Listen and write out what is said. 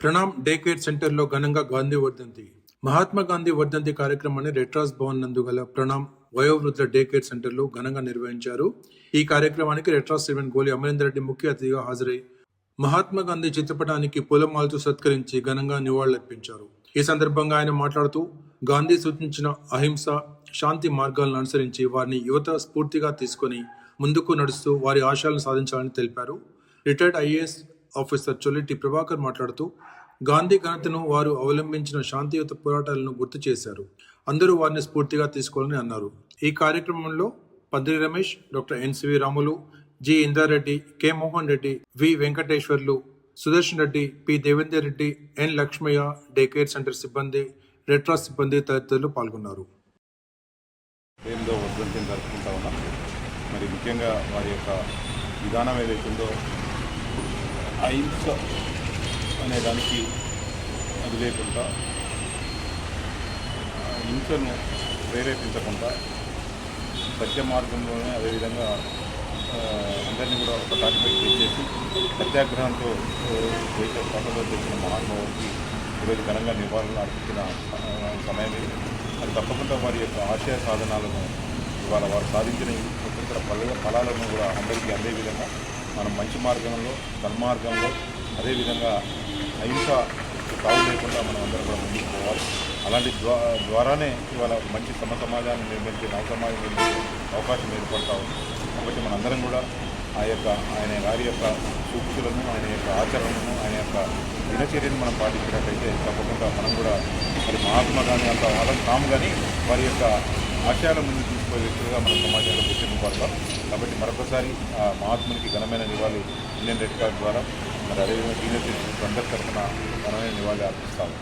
Pranam day care సెంటర్లో ఘనంగా గాంధీ వర్ధంతి మహాత్మా గాంధీ వర్ధంతి కార్యక్రమాన్ని రెట్రాస్ భవన్ నందు గల ప్రణామ్ వయోవృద్ధుల డే కేర్ సెంటర్లో ఘనంగా నిర్వహించారు. ఈ కార్యక్రమానికి రెట్రాస్ చైర్మన్ గోలి అమరేందర్ రెడ్డి ముఖ్య అతిథిగా హాజరై మహాత్మా గాంధీ చిత్రపటానికి పూలమాలతో సత్కరించి ఘనంగా నివాళులర్పించారు. ఈ సందర్భంగా ఆయన మాట్లాడుతూ గాంధీ సూచించిన అహింస శాంతి మార్గాలను అనుసరించి వారిని యువత స్ఫూర్తిగా తీసుకొని ముందుకు నడుస్తూ వారి ఆశయాలను సాధించాలని తెలిపారు. Retired IAS officer Cholliti Prabhakar మాట్లాడుతూ గాంధీ ఘనతను వారు అవలంబించిన శాంతియుత పోరాటాలను గుర్తు చేశారు. అందరూ వారిని స్ఫూర్తిగా తీసుకోవాలని అన్నారు. ఈ కార్యక్రమంలో Padri Ramesh doctor N C V Ramulu G Indareddy K Mohan Reddy V Venkateswarlu Sudarshan Reddy P Devender Reddy N Lakshmaiah day care centre సిబ్బంది రెట్రాస్ సిబ్బంది తదితరులు పాల్గొన్నారు. మరి ముఖ్యంగా వారి యొక్క విధానం ఏదైతుందో అహింస అనే దానికి అది లేకుండా ఆ హింసను ప్రేరేపించకుండా సత్య మార్గంలోనే అదేవిధంగా అందరినీ కూడా ఒక తాటిపై తెచ్చేసి సత్యాగ్రహంతో దేశ స్వాతంత్రం తెచ్చిన మహానుభావుడికి ఈరోజు ఘనంగా నివాళులు అర్పించిన సమయమే. అది తప్పకుండా వారి యొక్క ఆశయ సాధనాలను ఇవాళ వారు సాధించిన స్వతంత్ర ఫల ఫలాలను కూడా అందరికీ అందే విధంగా మనం మంచి మార్గంలో సన్మార్గంలో అదేవిధంగా అహింస తావు లేకుండా మనం అందరం కూడా ముందుకు పోవాలి అలాంటి ద్వా ద్వారానే ఇవాళ మంచి సమ సమాజాన్ని నిర్మించే నవ సమాజం నిర్మించే అవకాశం ఏర్పడతా ఉంది. కాబట్టి మనందరం కూడా ఆ యొక్క ఆయన గారి యొక్క సూక్తులను ఆయన యొక్క ఆచరణను ఆయన యొక్క దినచర్యను మనం పాటించినట్లయితే తప్పకుండా మనం కూడా మరి మహాత్మా గాంధీ అంత వాళ్ళకి కాము కానీ వారి యొక్క ఆశయాల ముందు తీసుకునే వ్యక్తులుగా మన సమాజంలో గుర్తింపు పడతాం కాబట్టి మరొకసారి ఆ మహాత్మునికి ఘనమైన నివాళి ఇండియన్ రెడ్ కార్డ్ ద్వారా. మరి అదేవిధంగా సీనియర్ సిటిజన్స్ అందరి తరఫున ఘనమైన నివాళి అర్పిస్తాము.